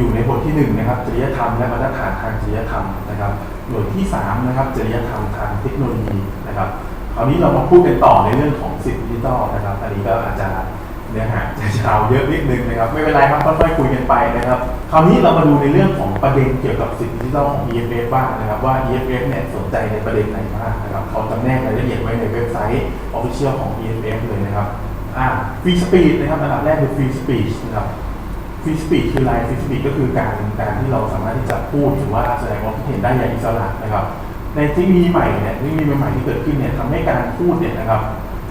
อยู่ในบทที่1นะครับจริยธรรมและมาตรฐานทางจริยธรรมนะครับหน่วยที่3นะครับจริยธรรมทางเทคโนโลยีนะครับคราวนี้เรามาพูดกันต่อในเรื่องของสิทธิดิจิทัลนะครับอันนี้ก็อาจจะเนื้อหาจะยาวเยอะนิดนึงนะครับ ไม่เป็นไรครับค่อยๆคุยกันไปนะครับ คราวนี้เรามาดูในเรื่องของประเด็นเกี่ยวกับสิทธิดิจิทัลของ EFF บ้างนะครับว่า EFF เนี่ยสนใจในประเด็นไหนบ้างนะครับเขาจำแนกรายละเอียดไว้ในเว็บไซต์ Official ของ EFF เลยนะครับอ่า Free Speech นะครับอันดับแรกคือ Free Speech นะครับ ฟรีสปีดคืออะไรฟรีสปีดก็คือการการที่เราสามารถที่จะพูดหรือว่าแสดงความคิดเห็นได้อย่างอิสระนะครับ ในเทคโนโลยีใหม่เนี่ยเทคโนโลยีใหม่ที่เกิดขึ้นเนี่ยทำให้การพูดเนี่ยนะครับ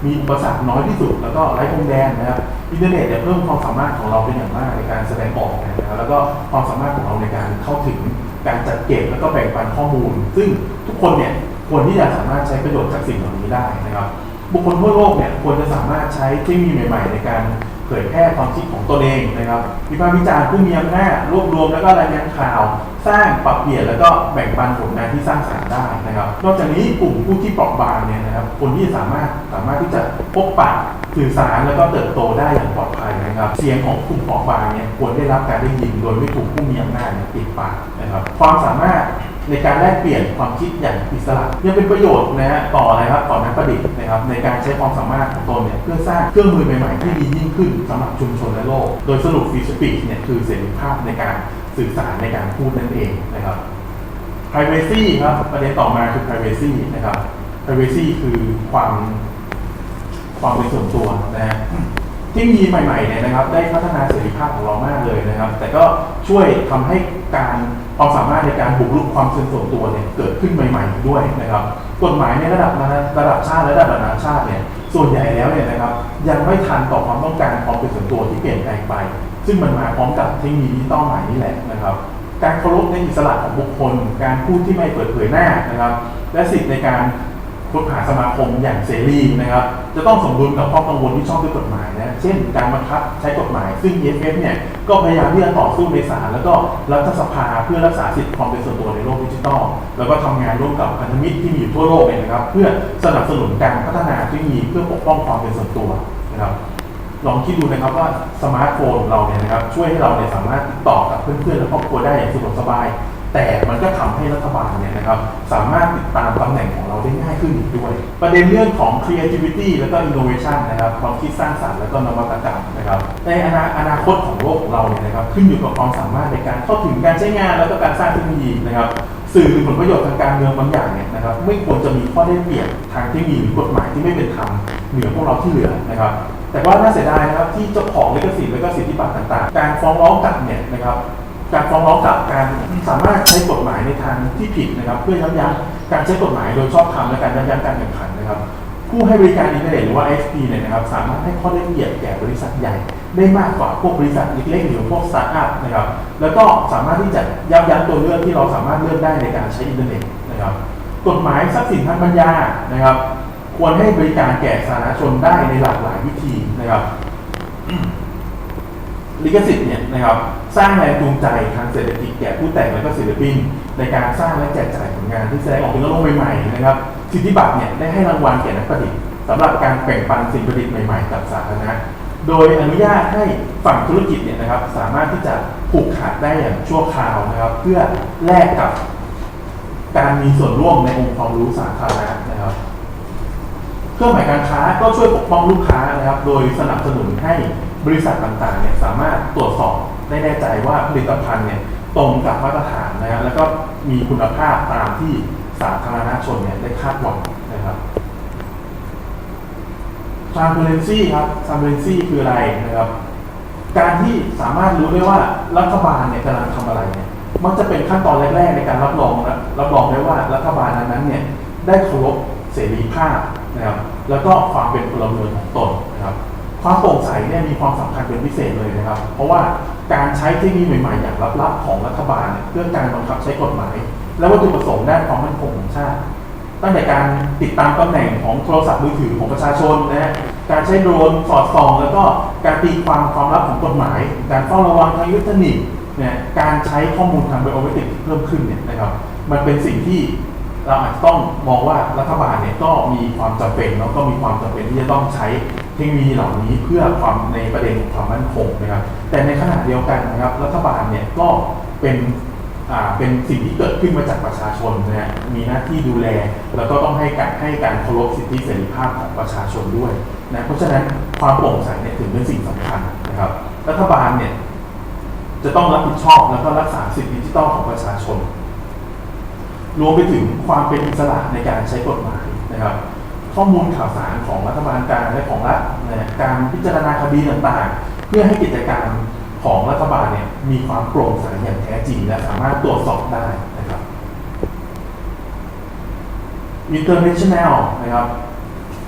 มีอุปสรรคน้อยที่สุด แล้วก็ไร้พรมแดนนะครับอินเทอร์เน็ตเนี่ยเพิ่มความสามารถของเราเป็นอย่างมากในการแสดงออกนะครับแล้วก็ความสามารถของเราในการเข้าถึงการจัดเก็บแล้วก็แบ่งปันข้อมูล ซึ่งทุกคนเนี่ยควรที่จะสามารถใช้ประโยชน์จากสิ่งเหล่านี้ได้นะครับ บุคคลทั่วโลกเนี่ยควรจะสามารถใช้เทคโนโลยีใหม่ ๆ ในการ ผยแพร่ความคิดของตนเองนะครับวิพากษ์วิจารณ์ผู้มีอำนาจรวบรวมแล้วก็รายงานข่าว สร้างปรับเปลี่ยนแล้วก็แบ่งปันผลงานที่สร้างสรรค์ได้นะครับ นอกจากนี้กลุ่มผู้ที่เปราะบางเนี่ยนะครับ คนที่สามารถสามารถที่จะพบปะสื่อสารแล้วก็เติบโตได้อย่างปลอดภัยนะครับ เสียงของกลุ่มเปราะบางเนี่ยควรได้รับการได้ยินโดยไม่ถูกผู้มีอำนาจปิดปากนะครับ ความสามารถ ในการแลกเปลี่ยนความคิดอย่างอิสระยังเป็นประโยชน์นะฮะต่ออะไรครับต่อนักประดิษฐ์นะครับในการใช้ความสามารถของตนเนี่ยเพื่อสร้างเครื่องมือใหม่ๆที่ดียิ่งขึ้นสำหรับชุมชนและโลก โดยสรุปฟรีสปีชเนี่ยคือเสรีภาพในการสื่อสารในการพูดนั่นเองนะครับ privacy ครับประเด็นต่อมาคือ privacy นะครับ privacy คือความความเป็นส่วนตัวนะฮะ ที่มีใหม่ๆเนี่ยนะครับ ได้พัฒนาเสรีภาพของเรามากเลยนะครับ แต่ก็ช่วยทำให้การความสามารถในการบุกรุกความเป็นส่วนตัวเนี่ยเกิดขึ้นใหม่ๆด้วยนะครับ กฎหมายในระดับนานระดับชาติและระดับนานาชาติเนี่ยส่วนใหญ่แล้วเนี่ยนะครับยังไม่ทันต่อความต้องการความเป็นส่วนตัวที่เปลี่ยนแปลงไป ซึ่งมันมาพร้อมกับเทคโนโลยีดิจิตอลใหม่นี่แหละนะครับ การเคารพในอิสระของบุคคล การพูดที่ไม่เปิดเผยหน้านะครับ และสิทธิในการ คบหาสมาคมอย่างเสรีนะครับ จะต้องสมดุลกับข้อกังวลที่ชอบด้วยกฎหมายนะเช่น การบังคับใช้กฎหมาย ซึ่ง EFF เนี่ยก็พยายามที่จะต่อสู้ในศาลแล้วก็รัฐสภาเพื่อรักษาสิทธิความเป็นส่วนตัวในโลกดิจิทัลแล้วก็ทำงานร่วมกับพันธมิตรที่มีอยู่ทั่วโลกเลยนะครับ เพื่อสนับสนุนการพัฒนาเทคโนโลยีเพื่อปกป้องความเป็นส่วนตัวนะครับลองคิดดูนะครับว่าสมาร์ทโฟนเราเนี่ยนะครับช่วยให้เราเนี่ยสามารถติดต่อกับเพื่อนๆและครอบครัวได้อย่างสะดวกสบาย แต่มันก็ทำให้รัฐบาลเนี่ยนะครับสามารถติดตามตำแหน่งของเราได้ง่ายขึ้นอีกด้วย ประเด็นเรื่องของ creativity แล้วก็ innovation นะครับความคิดสร้างสรรค์แล้วก็นวัตกรรมนะครับในอนาอนาคตของโลกของเราเนี่ยนะครับขึ้นอยู่กับความสามารถในการเข้าถึงการใช้งานแล้วก็การสร้างเทคโนโลยีนะครับสื่อหรือผลประโยชน์ทางการเมืองบางอย่างเนี่ยนะครับไม่ควรจะมีข้อได้เปรียบทางเทคโนโลยีหรือกฎหมายที่ไม่เป็นธรรมเหนือพวกเราที่เหลือนะครับแต่ว่าน่าเสียดายนะครับที่เจ้าของลิขสิทธิ์และก็สิทธิบัตรต่างๆ การฟ้องร้องกลับเนี่ยนะครับ การฟ้องร้องกลับการสามารถใช้กฎหมายในทางที่ผิดนะครับ เพื่อยับยั้งการใช้กฎหมายโดยชอบธรรมและการยับยั้งการแข่งขันนะครับ ผู้ให้บริการอินเทอร์เน็ตหรือว่า ISP เนี่ยนะครับสามารถให้ข้อได้เปรียบแก่บริษัทใหญ่ได้มากกว่าพวกบริษัทเล็กๆหรือพวกสตาร์ทอัพนะครับ แล้วก็สามารถที่จะยับยั้งตัวเลือกที่เราสามารถเลือกได้ในการใช้อินเทอร์เน็ตนะครับ กฎหมายทรัพย์สินทางปัญญานะครับ ควรให้บริการแก่สาธารณชนได้ในหลากหลายวิธีนะครับ ลิขสิทธิ์เนี่ยนะครับสร้างแรงจูงใจทางเศรษฐกิจแก่ผู้แต่งและก็ศิลปิน ในการสร้างและแจกจ่ายผลงานที่แสดงออกเป็นโลกใหม่ๆนะครับสิทธิบัตรเนี่ยได้ให้รางวัลแก่นักประดิษฐ์สำหรับการแบ่งปันสิ่งประดิษฐ์ใหม่ๆ กับสาธารณะโดยอนุญาตให้ฝั่งธุรกิจเนี่ยนะครับสามารถที่จะผูกขาดได้อย่างชั่วคราวนะครับ เพื่อแลกกับการมีส่วนร่วมในองค์ความรู้สาธารณะนะครับเครื่องหมายการค้าก็ช่วยปกป้องลูกค้านะครับ โดยสนับสนุนให้ บริษัทต่างๆเนี่ยสามารถตรวจสอบได้แน่ใจว่าผลิตภัณฑ์เนี่ยตรงกับมาตรฐานนะครับแล้วก็มีคุณภาพตามที่สาธารณชนเนี่ยได้คาดหวังนะครับ transparency ครับ transparency คืออะไรนะครับ การที่สามารถรู้ได้ว่ารัฐบาลเนี่ยกำลังทำอะไรเนี่ยมันจะเป็นขั้นตอนแรก ๆ ในการรับรองนะรับรองได้ว่ารัฐบาลนั้นๆเนี่ยได้เคารพเสรีภาพนะครับแล้วก็ความเป็นพลเมืองของตนนะครับ ความโปร่งใสเนี่ยมีความสำคัญเป็นพิเศษเลยนะครับ เพราะว่าการใช้เทคโนโลยีใหม่ๆ อย่างลับๆของรัฐบาลเนี่ยเพื่อการบังคับใช้กฎหมาย และวัตถุประสงค์ด้านความมั่นคงของชาติ ตั้งแต่การติดตามตำแหน่งของโทรศัพท์มือถือของประชาชนนะฮะการใช้โดรนสอดส่อง แล้วก็การตีความความลับของกฎหมาย การเฝ้าระวังทางอิเล็กทรอนิกเนี่ยการใช้ข้อมูลทางไบโอเมตริกที่เพิ่มขึ้นเนี่ยนะครับมันเป็นสิ่งที่เราอาจจะต้องมองว่ารัฐบาลเนี่ยก็มีความจำเป็นแล้วก็มีความจำเป็นที่จะต้องใช้ ทคโนโลยีเหล่านี้เพื่อความในประเด็นของความมั่นคงนะครับ แต่ในขณะเดียวกันนะครับรัฐบาลเนี่ยก็เป็นอ่าเป็นสิ่งที่เกิดขึ้นมาจากประชาชนนะฮะมีหน้าที่ดูแล แล้วก็ต้องให้การให้การเคารพสิทธิเสรีภาพของประชาชนด้วยนะเพราะฉะนั้นความโปร่งใสเนี่ยถึงเป็นสิ่งสำคัญนะครับ รัฐบาลเนี่ยจะต้องรับผิดชอบแล้วก็รักษาสิทธิดิจิทัลของประชาชน รวมไปถึงความเป็นอิสระในการใช้กฎหมายนะครับ ข้อมูลข่าวสารของรัฐบาลกลางและของรัฐนะการพิจารณาคดีต่างๆ เพื่อให้กิจการของรัฐบาลเนี่ยมีความโปร่งใสอย่างแท้จริง และสามารถตรวจสอบได้นะครับ international นะครับ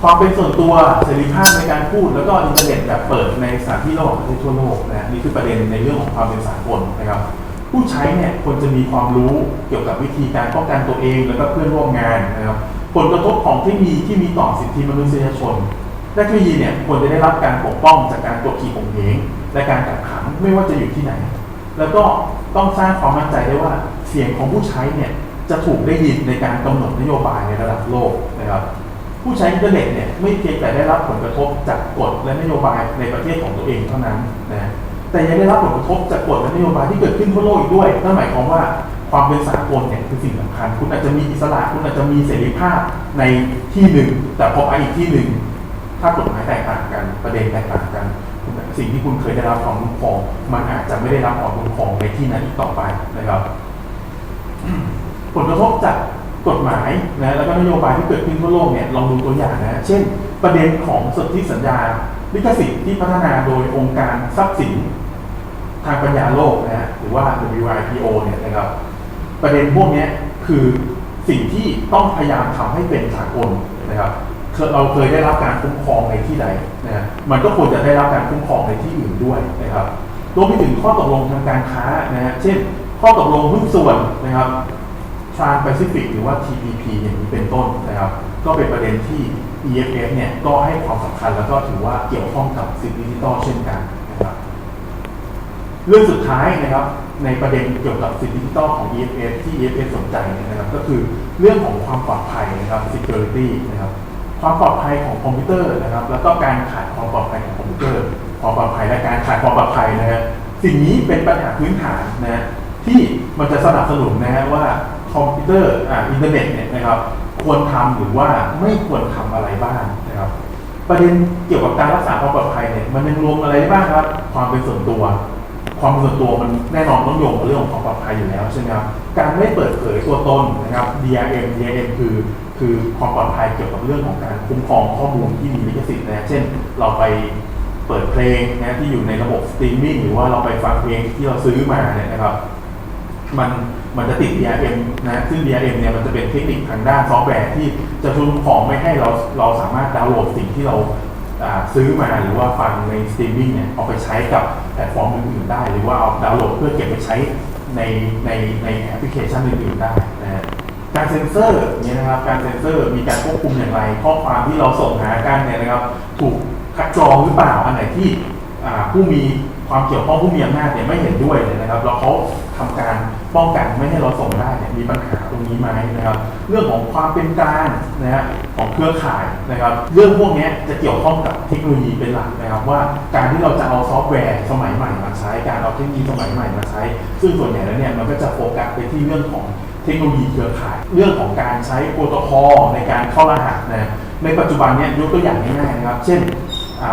ความเป็นส่วนตัวเสรีภาพในการพูด แล้วก็อินเทอร์เน็ตแบบเปิดในสถานที่ระหว่างประเทศทั่วโลกนะนี่คือประเด็นในเรื่องของความเป็นสากลนะครับ ผู้ใช้เนี่ยควรจะมีความรู้เกี่ยวกับวิธีการป้องกันตัวเอง แล้วก็เพื่อนร่วมงานนะครับ ผลกระทบของเทคโนโลยีที่มีต่อสิทธิมนุษยชนเทคโนโลยีเนี่ยควรจะได้รับการปกป้องจากการกดขี่ข่มเหงและการกักขังไม่ว่าจะอยู่ที่ไหน แล้วก็ต้องสร้างความมั่นใจได้ว่าเสียงของผู้ใช้เนี่ยจะถูกได้ยินในการกำหนดนโยบายในระดับโลกนะครับ ผู้ใช้อินเทอร์เน็ตเนี่ยไม่เพียงแต่ได้รับผลกระทบจากกฎและนโยบายในประเทศของตัวเองเท่านั้นนะแต่ยังได้รับผลกระทบจากกฎและนโยบายที่เกิดขึ้นทั่วโลกอีกด้วยนั่นหมายความว่า ความเป็นสากลเนี่ยคือสิ่งสำคัญ คุณอาจจะมีอิสระ คุณอาจจะมีเสรีภาพในที่หนึ่ง แต่พอไปอีกที่หนึ่ง ถ้ากฎหมายแตกต่างกัน ประเด็นแตกต่างกันสิ่งที่คุณเคยได้รับความคุ้มครอง มันอาจจะไม่ได้รับความคุ้มครองในที่นั้นอีกต่อไปนะครับ ผลกระทบจากกฎหมายนะแล้วก็นโยบายที่เกิดขึ้นทั่วโลกเนี่ยลองดูตัวอย่างนะ เช่น ประเด็นของสนธิสัญญาลิขสิทธิ์ที่พัฒนาโดยองค์การทรัพย์สินทางปัญญาโลกนะหรือว่า WIPO เนี่ยนะครับ ประเด็นพวกนี้คือสิ่งที่ต้องพยายามทำให้เป็นสากลนะครับเราเคยได้รับการคุ้มครองในที่ใดนะฮะมันก็ควรจะได้รับการคุ้มครองในที่อื่นด้วยนะครับรวมไปถึงข้อตกลงทางการค้านะฮะเช่น ข้อตกลงหุ้นส่วนนะครับ Trans Pacific หรือว่า TPP อย่างนี้เป็นต้นนะครับ ก็เป็นประเด็นที่ EFF เนี่ยก็ให้ความสำคัญแล้วก็ถือว่าเกี่ยวข้องกับสิทธิดิจิทัลเช่นกัน เรื่องสุดท้ายนะครับในประเด็นเกี่ยวกับสิทธิดิจิทัลของ EFF ที่ EFF สนใจนะครับ ก็คือเรื่องของความปลอดภัยนะครับ security นะครับความปลอดภัยของคอมพิวเตอร์นะครับ แล้วก็การขาดความปลอดภัยของคอมพิวเตอร์ความปลอดภัยและการขาดความปลอดภัยนะฮะสิ่งนี้เป็นปัญหาพื้นฐานนะฮะที่มันจะสนับสนุนนะฮะว่าคอมพิวเตอร์อ่าอินเทอร์เน็ตเนี่ยนะครับ ควรทำหรือว่าไม่ควรทำอะไรบ้างนะครับ ประเด็นเกี่ยวกับการรักษาความปลอดภัยเนี่ยมันยังรวมอะไรได้บ้างครับ ความเป็นส่วนตัว ความเป็นส่วนตัวมันแน่นอนต้องโยงกับเรื่องของความปลอดภัยอยู่แล้วใช่ไหมครับการไม่เปิดเผยตัวตนนะครับ DRM DRM คือคือความปลอดภัยเกี่ยวกับเรื่องของการคุ้มครองข้อมูลที่มีลิขสิทธิ์นะเช่น เราไปเปิดเพลงนะที่อยู่ในระบบสตรีมมิ่งหรือว่าเราไปฟังเพลงที่เราซื้อมาเนี่ยนะครับมันมันจะติด DRM นะซึ่ง DRM เนี่ยมันจะเป็นเทคนิคทางด้านซอฟต์แวร์ที่จะคุ้มครองไม่ให้เราเราสามารถดาวน์โหลดสิ่งที่เราอ่า ซื้อมาหรือว่าฟังในสตรีมมิ่งเนี่ยเอาไปใช้กับแพลตฟอร์มอื่นๆได้ หรือว่าเอาดาวน์โหลดเพื่อเก็บไปใช้ในในในแอปพลิเคชันอื่นๆได้นะฮะการเซ็นเซอร์เนี่ยนะครับการเซ็นเซอร์มีการควบคุมอย่างไร ข้อความที่เราส่งหากันเนี่ยนะครับ ถูกคัดกรองหรือเปล่าอันไหนที่ผู้มี ความเกี่ยวข้องผู้มีอำนาจเนี่ยไม่เห็นด้วยเนี่ยนะครับแล้วเขาทำการป้องกันไม่ให้เราส่งได้เนี่ยมีปัญหาตรงนี้ไหมนะครับ เรื่องของความเป็นกลางนะฮะของเครือข่ายนะครับ เรื่องพวกนี้จะเกี่ยวข้องกับเทคโนโลยีเป็นหลักนะครับ ว่าการที่เราจะเอาซอฟต์แวร์สมัยใหม่มาใช้การเอาเทคโนโลยีสมัยใหม่มาใช้ ซึ่งส่วนใหญ่แล้วเนี่ยมันก็จะโฟกัสไปที่เรื่องของเทคโนโลยีเครือข่าย เรื่องของการใช้โปรโตคอลในการเข้ารหัสนะในปัจจุบันเนี่ยยกตัวอย่างง่ายๆนะครับ เช่น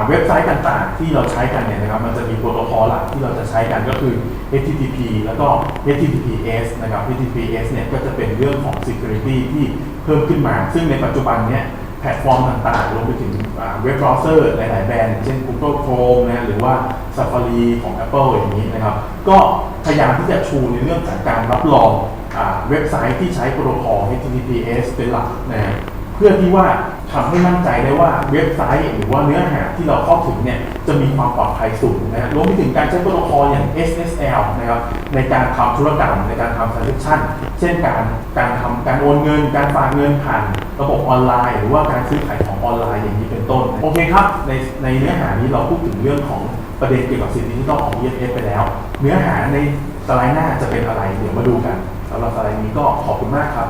เว็บไซต์ต่างๆ ที่เราใช้กันเนี่ยนะครับมันจะมีโปรโตคอลหลักที่เราจะใช้กันก็คือ HTTP แล้วก็ HTTPS นะครับ HTTPS เนี่ยก็จะเป็นเรื่องของ security ที่เพิ่มขึ้นมา ซึ่งในปัจจุบันเนี่ยแพลตฟอร์มต่างๆรวมไปถึงเว็บเบราว์เซอร์หลาย ๆ แบรนด์เช่น Google Chrome นะหรือว่า Safari ของ Apple อย่างนี้นะครับ ก็พยายามที่จะชูในเรื่องของการรับรองอเว็บไซต์ที่ใช้โปรโตคอล HTTPS เป็นหลักนะเพื่อที่ว่า ทำให้มั่นใจได้ว่าเว็บไซต์หรือว่าเนื้อหาที่เราเข้าถึงเนี่ยจะมีความปลอดภัยสูงนะฮะรวมไปถึงการใช้โปรโตคอลอย่าง SSL นะครับในการทำธุรกรรมในการทำ transaction เช่นการการทำการโอนเงิน การฝากเงินผ่านระบบออนไลน์ หรือว่าการซื้อขายของออนไลน์อย่างนี้เป็นต้น โอเคครับ ในในเนื้อหานี้เราพูดถึงเรื่องของประเด็นเกี่ยวกับสิทธิดิจิทัลของ EFF ไปแล้ว เนื้อหาในสไลด์หน้าจะเป็นอะไร เดี๋ยวมาดูกันสำหรับสไลด์นี้ก็ขอบคุณมากครับ